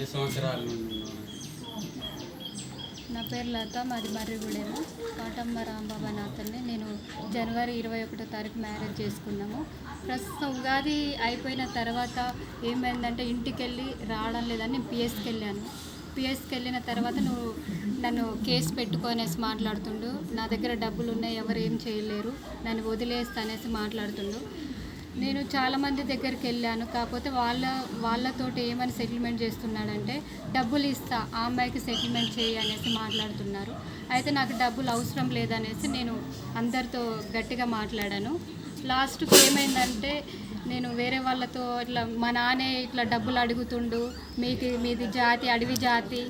పది సంవత్సరాల. నుండి నా పేరు లత మాది మర్రిగూడెము. కాటమ్మ రాంబాబు అని అతన్ని నేను జనవరి ఇరవై ఒకటో తారీఖు మ్యారేజ్ చేసుకున్నాము. ప్రస్తుతం ఉగాది అయిపోయిన తర్వాత ఏమైందంటే ఇంటికి వెళ్ళి రావడం లేదని నేను పిఎస్కి వెళ్ళాను పిఎస్కి వెళ్ళిన తర్వాత నువ్వు నన్ను కేసు పెట్టుకోనేసి మాట్లాడుతుండు. నా దగ్గర డబ్బులు ఉన్నాయి ఎవరు ఏం చేయలేరు. నన్ను వదిలేస్తా అనేసి మాట్లాడుతుండు. నేను చాలామంది దగ్గరికి వెళ్ళాను. కాకపోతే వాళ్ళ వాళ్ళతోటి ఏమని సెటిల్మెంట్ చేస్తున్నాడంటే డబ్బులు ఇస్తా ఆ అమ్మాయికి సెటిల్మెంట్ చేయి అనేసి మాట్లాడుతున్నారు. అయితే నాకు డబ్బులు అవసరం లేదనేసి నేను అందరితో గట్టిగా మాట్లాడాను. లాస్ట్కి ఏమైందంటే నేను వేరే వాళ్ళతో ఇట్లా మా నాన్నే ఇట్లా డబ్బులు అడుగుతుండు మీకు మీది జాతి అడవి జాతి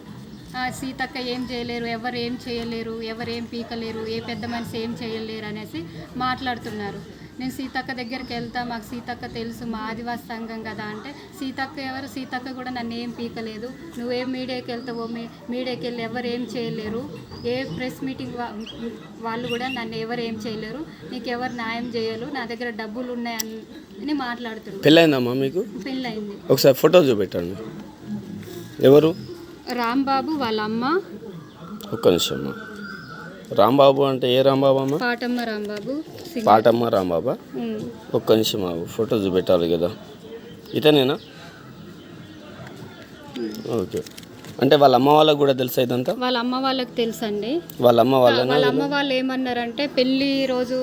సీతక్క ఏం చేయలేరు ఎవరు ఏం చేయలేరు ఎవరు ఏం పీకలేరు ఏ పెద్ద మనిషి ఏం చేయలేరు అనేసి మాట్లాడుతున్నారు. నేను సీతక్క దగ్గరికి వెళ్తా మాకు సీతక్క తెలుసు మా ఆదివాసి సంఘం కదా అంటే సీతక్క ఎవరు? సీతక్క కూడా నన్ను ఏం పీకలేదు. నువ్వేం మీడియాకి వెళ్తావో మీ మీడియాకి వెళ్ళి ఎవరు ఏం చేయలేరు. ఏ ప్రెస్ మీటింగ్ వాళ్ళు కూడా నన్ను ఎవరు ఏం చేయలేరు. నీకు ఎవరు న్యాయం చేయరు నా దగ్గర డబ్బులు ఉన్నాయని మాట్లాడుతున్నారు. పెళ్ళైందమ్మా మీకు? పెళ్ళయింది. ఒకసారి ఫోటో చూపెట్టండి. ఎవరు? రాంబాబు వాళ్ళ అమ్మ ఒక్క నిమిషం రాంబాబు అంటే ఏ రాంబాబు అమ్మ? పాటమ్మ రాంబాబు. పాటమ్మ రాంబాబా. ఒక్క నిమిషం ఆగు ఫోటో చూపెట్టాలి కదా. ఇతనేనా? ఓకే. అంటే వాళ్ళ అమ్మ వాళ్ళకు కూడా తెలుసా ఇదంతా? వాళ్ళ అమ్మ వాళ్ళకి తెలుసండి. వాళ్ళ అమ్మ వాళ్ళ వాళ్ళ అమ్మ వాళ్ళు ఏమన్నారంటే పెళ్ళి రోజు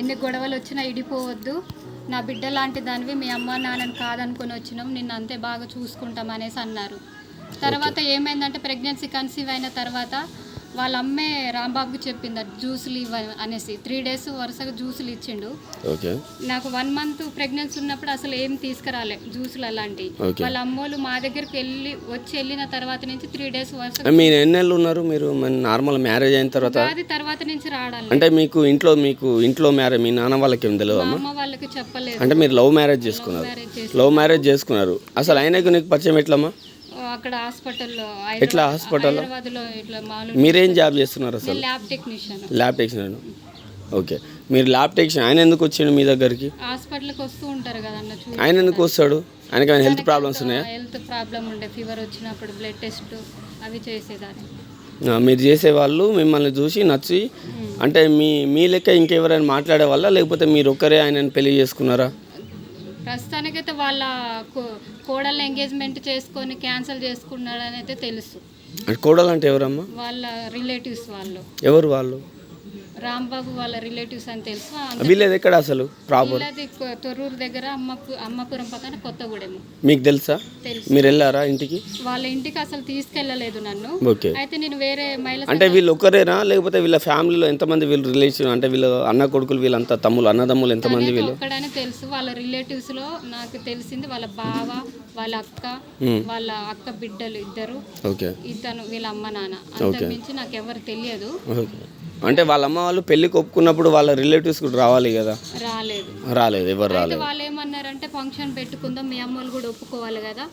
ఎన్ని గొడవలు వచ్చినా ఇడిపోవద్దు. నా బిడ్డ లాంటి దానివి మీ అమ్మ నాన్నని కాదనుకొని వచ్చినాం. నిన్ను అంతే బాగా చూసుకుంటాం అనేసి అన్నారు. తర్వాత ఏమైందంటే ప్రెగ్నెన్సీ కన్సీవ్ అయిన తర్వాత వాళ్ళ అమ్మే రాంబాబుకి చెప్పింది జ్యూసులు ఇవ్వ అనేసి. త్రీ డేస్ వరుసగా జ్యూసులు ఇచ్చిండు. నాకు వన్ మంత్ ప్రెగ్నెన్సీ ఉన్నప్పుడు అసలు ఏం తీసుకురాలే జ్యూసులు Okay. వాళ్ళ అమ్మోళ్ళు మా దగ్గరికి వెళ్ళి వచ్చి వెళ్ళిన తర్వాత నుంచి త్రీ డేస్ వరుసగా మీరు ఎన్ని నెలలు ఉన్నారు మీరు? నార్మల్ మ్యారేజ్ అయిన తర్వాత? ఉగాది తర్వాత నుంచి రావడం అంటే మీకు ఇంట్లో మీకు ఇంట్లో మ్యారేజ్ మీ నాన్న వాళ్ళకి ఏం తెలియదు అమ్మా వాళ్ళకి చెప్పలేదు. అంటే మీరు లవ్ మ్యారేజ్ చేసుకున్నారు. లవ్ మ్యారేజ్ చేసుకున్నారు. అసలు ఆయనకు నీకు పరిచయం ఎట్లమ్మా? అక్కడ హాస్పిటల్లో ఎట్లా హాస్పిటల్లో? మీరేం జాబ్ చేస్తున్నారు అసలు? Lab technician. Lab technician. Okay. మీరు ల్యాబ్ టెక్నీషియన్ ఆయన ఎందుకు వచ్చిండు మీ దగ్గరికి? హాస్పిటల్కి వస్తూ ఉంటారు కదన్న ఆయన ఎందుకు వస్తాడు? ఆయనకి హెల్త్ ప్రాబ్లమ్స్ ఉన్నాయా? హెల్త్ ప్రాబ్లం ఉండే ఫీవర్ వచ్చినప్పుడు బ్లడ్ టెస్ట్ అవి చేసేదాన్ని. మీరు చేసేవాళ్ళు మిమ్మల్ని చూసి నచ్చి అంటే మీ మీ లెక్క ఇంకెవరైనా మాట్లాడే వాళ్ళ? లేకపోతే మీరు ఒక్కరే ఆయనని పెళ్ళి చేసుకున్నారా? ప్రస్తుతానికైతే వాళ్ళ కో- కోడళ్ళ ఎంగేజ్మెంట్ చేసుకొని క్యాన్సిల్ చేసుకున్నాడని అయితే తెలుసు. కోడలు అంటే ఎవరమ్మా? వాళ్ళ రిలేటివ్స్ వాళ్ళు. ఎవరు వాళ్ళు? రాంబాబు వాళ్ళ రిలేటివ్స్ అని తెలుసు? వీళ్ళది ఎక్కడ అసలు? ప్రాపర్ తొర్రూరు దగ్గర అమ్మపు అమ్మపురం పక్కన కొత్తగూడెము. మీకు తెలుసా? మీరు వెళ్ళారా ఇంటికి? వాళ్ళ ఇంటికి అసలు తీసుకెళ్ళలేదు నన్ను. ఓకే. అయితే నేను వేరే మహిళ అంటే వీళ్ళు ఒక్కరేనా లేకపోతే వీళ్ళ ఫ్యామిలీలో ఎంతమంది వీళ్ళు రిలేషన్ అంటే వీళ్ళు అన్న కొడుకులు వీళ్ళంతా తమ్ములు అన్నదమ్ములు ఎంతమంది వీళ్ళు? ఒక్కడనే తెలుసు. వాళ్ళ రిలేటివ్స్లో నాకు తెలిసింది వాళ్ళ బావ వాళ్ళ అక్క వాళ్ళ అక్క బిడ్డలు ఇద్దరు. ఓకే. ఇతను వీళ్ళ అమ్మ నాన్న. అంతకు మించి నాకు ఎవరు తెలియదు. ఓకే. అంటే వాళ్ళ అమ్మ వాళ్ళు పెళ్ళికి ఒప్పుకున్నప్పుడు వాళ్ళ రిలేటివ్స్ కూడా రావాలి కదా? రాలేదు. రాలేదు ఎవరు రాలేదు. వాళ్ళు ఏమన్నారంటే ఫంక్షన్ పెట్టుకుందాం మీ అమ్మోళ్ళు కూడా ఒప్పుకోవాలి కదా.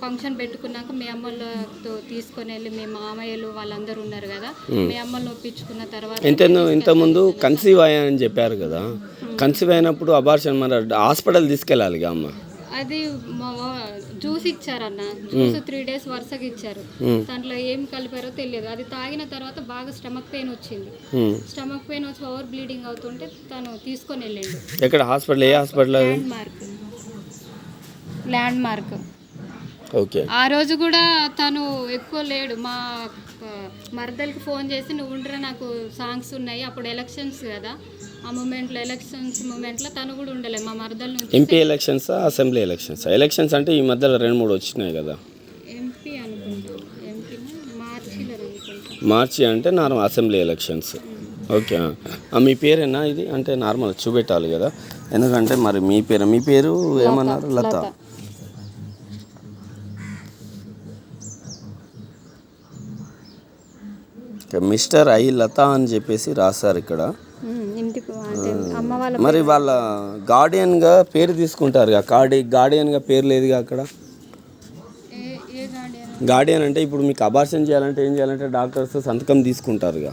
ఫంక్షన్ పెట్టుకున్నాక మీ అమ్మోళ్ళతో తీసుకొని వెళ్ళి మీ మామయ్యలు వాళ్ళందరూ ఉన్నారు కదా. మీ అమ్మల్ని ఒప్పించుకున్న తర్వాత ఎంత ఇంతకుముందు కన్సీవ్ అయ్యానని చెప్పారు కదా. కన్సీవ్ అయినప్పుడు అబార్షన్ మన హాస్పిటల్ తీసుకెళ్ళాలి అమ్మ. అది జ్యూస్ ఇచ్చారన్న. జ్యూస్ త్రీ డేస్ వరుసగా ఇచ్చారు. దాంట్లో ఏం కలిపారో తెలియదు. అది తాగిన తర్వాత బాగా స్టమక్ పెయిన్ వచ్చింది. స్టమక్ పెయిన్ వచ్చి ఓవర్ బ్లీడింగ్ అవుతుంటే తను తీసుకొని వెళ్ళిండు. ఎక్కడ? హాస్పిటల్ ఏ hospital landmark landmark okay. ఆ రోజు కూడా తను ఎక్కువ లేడు. మా మరదలకి ఫోన్ చేసి నువ్వు ఉండరా నాకు సాంగ్స్ ఉన్నాయి. అప్పుడు ఎలక్షన్స్ కదా. ఆ మూమెంట్లో ఎలక్షన్స్ మూమెంట్లో తను కూడా ఉండలే మా మరదల నుంచి. M P elections assembly elections? Elections అంటే ఈ మధ్యలో రెండు మూడు వచ్చినాయి కదా. ఎంపీ అనుకుంటా ఎంపీ మార్చిలో అనుకుంటా. మార్చి అంటే నార్మల్ అసెంబ్లీ ఎలక్షన్స్. ఓకే ఆ, మీ పేరేనా ఇది? అంటే నార్మల్ చూపెట్టాలి కదా. ఎందుకంటే మరి మీ పేరు మీ పేరు ఏమన్నారు? లత మిస్టర్ ఐ లత అని చెప్పేసి రాశారు ఇక్కడ. అమ్మ వాళ్ళ మరి వాళ్ళ గార్డియన్గా పేరు తీసుకుంటారు గార్డి గార్డియన్గా పేరు లేదుగా అక్కడ? గార్డియన్? అంటే ఇప్పుడు మీకు అబార్షన్ చేయాలంటే ఏం చేయాలంటే డాక్టర్స్ సంతకం తీసుకుంటారుగా.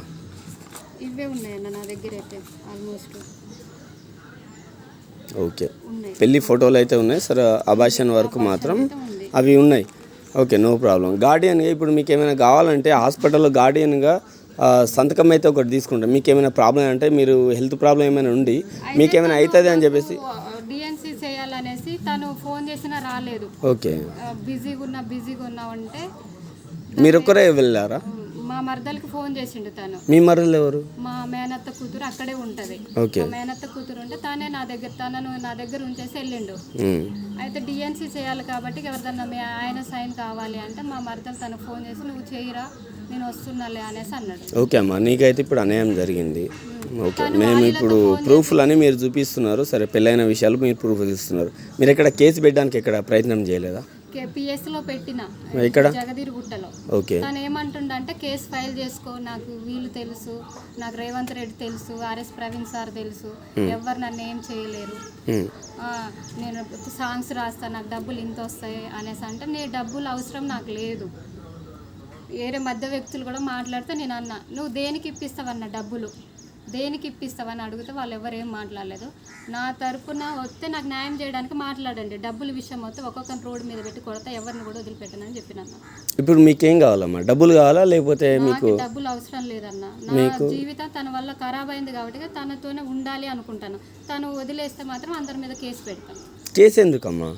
ఇవే ఉన్నాయన్న నా దగ్గర అయితే ఆల్మోస్ట్ ఓకే పెళ్ళి ఫోటోలు అయితే ఉన్నాయి సరే అబార్షన్ వరకు మాత్రం అవి ఉన్నాయి. ఓకే నో ప్రాబ్లం గార్డియన్గా ఇప్పుడు మీకు ఏమైనా కావాలంటే హాస్పిటల్లో గార్డియన్గా సంతకం అయితే ఒకటి తీసుకుంటాం. మీకు ఏమైనా ప్రాబ్లం అంటే మీరు హెల్త్ ప్రాబ్లం ఏమైనా ఉండి మీకు ఏమైనా అవుతుంది అని చెప్పేసి డిఎన్సీ చేయాలనేసి తను ఫోన్ చేసినా రాలేదు. ఓకే. బిజీగా ఉన్నా బిజీగా ఉన్నావు అంటే మీరు ఒక్కరే వెళ్ళారా? మా మరదలకి ఫోన్ చేసిండు తను. మీ మరలు ఎవరు? మా మేనత్త కూతురు అక్కడే ఉంటది. ఓకే. మా మేనత్త కూతురు ఉంటే తానే నా దగ్గర తనను నా దగ్గర ఉంచేసి వెళ్ళిండు. అయితే డిఎన్సీ చేయాలి కాబట్టి ఎవరిదన్నా మీ ఆయన సైన్ కావాలి అంటే మా మరదలు తనకు ఫోన్ చేసి నువ్వు చేయరా నేను వస్తున్నాలే అనేసి అన్నాడు. ఓకే అమ్మా నీకైతే ఇప్పుడు అన్యాయం జరిగింది. ఓకే మేము ఇప్పుడు ప్రూఫ్లు అని మీరు చూపిస్తున్నారు. సరే పెళ్ళైన విషయాలు మీరు ప్రూఫ్ ఇస్తున్నారు. మీరు ఎక్కడ కేసు పెట్టడానికి ఎక్కడ ప్రయత్నం చేయలేదా? పిఎస్లో పెట్టిన ఇక్కడ? జగదీరుగుట్టలో ఓకే. తను ఏమంటుండంటే కేసు ఫైల్ చేసుకో నాకు వీళ్ళు తెలుసు నాకు రేవంత్ రెడ్డి తెలుసు ఆర్ఎస్ ప్రవీణ్ సార్ తెలుసు ఎవరు నన్ను ఏం చేయలేరు. నేను సాంగ్స్ రాస్తాను నాకు డబ్బులు ఇంత వస్తాయి అనేసి అంటే నీ డబ్బులు అవసరం నాకు లేదు. వేరే మధ్య వ్యక్తులు కూడా మాట్లాడితే నేను అన్న నువ్వు దేనికి ఇప్పిస్తావన్న డబ్బులు? దేనికి ఇప్పిస్తావని అడిగితే వాళ్ళు ఎవరు ఏం మాట్లాడలేదు. నా తరపున వస్తే నాకు న్యాయం చేయడానికి మాట్లాడండి. డబ్బుల విషయం వస్తే ఒక్కొక్కరిని రోడ్డు మీద పెట్టి కొడతా ఎవరిని కూడా వదిలిపెట్టనని చెప్పినాను ఇప్పుడు మీకేం కావాలమ్మా? డబ్బులు కావాలా? లేకపోతే మీకు నాకు డబ్బులు అవసరం లేదన్న. నా జీవితం తన వల్ల ఖరాబ్ అయింది కాబట్టి తనతోనే ఉండాలి అనుకుంటాను. తను వదిలేస్తే మాత్రం అందరి మీద కేసు పెడతాను. కేసు ఎందుకమ్మా?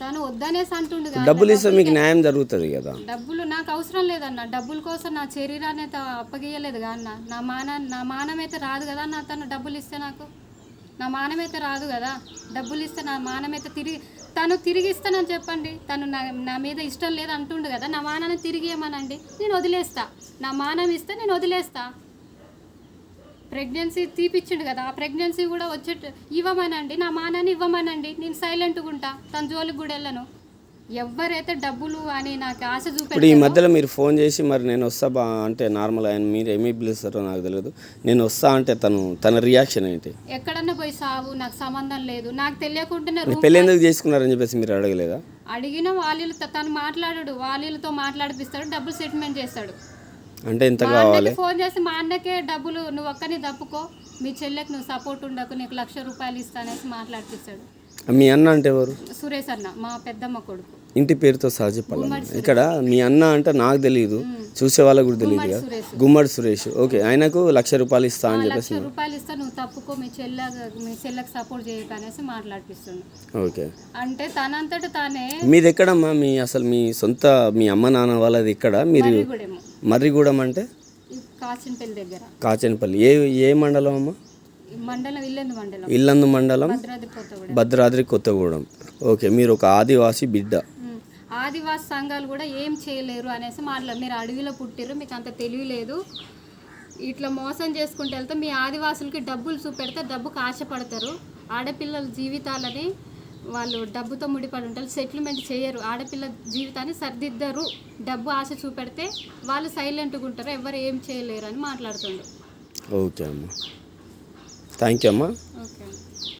తను వద్దనేసి అంటుండు కదా డబ్బులు ఇస్తే మీకు న్యాయం జరుగుతుంది కదా. డబ్బులు నాకు అవసరం లేదన్న. డబ్బుల కోసం నా శరీరాన్ని అయితే అప్పగేయలేదు కదా అన్న. నా మాన నా మానం అయితే రాదు కదా అన్న తను డబ్బులు ఇస్తే నాకు. నా మానం అయితే రాదు కదా. డబ్బులు ఇస్తే నా మానం అయితే తిరిగి తను తిరిగి ఇస్తానని చెప్పండి. తను నా నా మీద ఇష్టం లేదు అంటుండు కదా. నా మానాన్ని తిరిగి ఇవ్వమనండి నేను వదిలేస్తా. నా మానం ఇస్తే నేను వదిలేస్తా. ప్రెగ్నెన్సీ తీపిచ్చిండు కదా ఆ ప్రెగ్నెన్సీ కూడా వచ్చేట ఇవ్వమనండి నా మానాన్ని ఇవ్వమనండి నేను సైలెంట్గా ఉంటా తన జోలికి కూడా వెళ్ళను. ఎవరైతే డబ్బులు అని నాకు ఆశ ఇప్పుడు ఈ మధ్యలో మీరు ఫోన్ చేసి మరి నేను వస్తా బా అంటే నార్మల్ ఆయన మీరు ఏమీ పిలుస్తారో నాకు తెలియదు. నేను వస్తా అంటే తను తన రియాక్షన్ ఏంటి? ఎక్కడన్నా పోయి సావు నాకు సంబంధం లేదు నాకు రూమ్ పెళ్ళి ఎందుకు చేసుకున్నారని చెప్పేసి మీరు అడగలేదా? అడిగిన వాళ్ళతో తను మాట్లాడాడు వాళ్ళతో మాట్లాడిపిస్తాడు డబ్బులు సెటిల్మెంట్ చేస్తాడు. అంటే ఎంత మా కావాలి. ఫోన్ చేసి మా అన్నకే డబ్బులు నువ్వు ఒక్కని తప్పుకో మీ చెల్లెకి నువ్వు సపోర్ట్ ఉండకు నీకు లక్ష రూపాయలు ఇస్తా అనేసి మాట్లాడిపిస్తాడు. మీ అన్న అంటే ఎవరు? సురేష్ అన్న మా పెద్దమ్మ కొడుకు. ఇంటి పేరుతో సహా చెప్పాలమ్మా ఇక్కడ మీ అన్న అంటే నాకు తెలియదు చూసే వాళ్ళకు కూడా తెలియదు కదా సురేష్. గుమ్మడి సురేష్. ఓకే ఆయనకు లక్ష రూపాయలు ఇస్తా అని చెప్పేసి లక్ష రూపాయలు ఇస్తా నువ్వు తప్పుకో మీ చెల్లె మీ చెల్లెకి సపోర్ట్ చేయకు అనేసి ఓకే. అంటే తనంతట తానే మీది ఎక్కడమ్మా మీ అసలు మీ సొంత మీ అమ్మ నాన్న వాళ్ళది ఎక్కడ? మీరు మర్రిగూడెం అంటే? కాచినపల్లి దగ్గర. కాచనపల్లి. ఏ ఏ మండలం అమ్మా? ఇల్లెందు మండలం. భద్రాద్రి కొత్తగూడెం. ఓకే మీరు ఒక ఆదివాసి బిడ్డ. ఆదివాసి సంఘాలు కూడా ఏం చేయలేరు అనేసి మాట్లాడు మీరు అడవిలో పుట్టిర్రు మీకు అంత తెలియలేదు ఇట్లా మోసం చేసుకుంటూ వెళ్తే మీ ఆదివాసులకి డబ్బులు చూపెడితే డబ్బుకు ఆశపడతారు ఆడపిల్లల జీవితాలని వాళ్ళు డబ్బుతో ముడిపడి ఉంటారు. సెటిల్మెంట్ చేయరు. ఆడపిల్ల జీవితాన్ని సర్దిద్దరు. డబ్బు ఆశ చూపెడితే వాళ్ళు సైలెంట్గా ఉంటారు. ఎవరు ఏం చేయలేరు అని మాట్లాడుతుండ్రు ఓకే అమ్మా. థ్యాంక్ యూ అమ్మా. ఓకే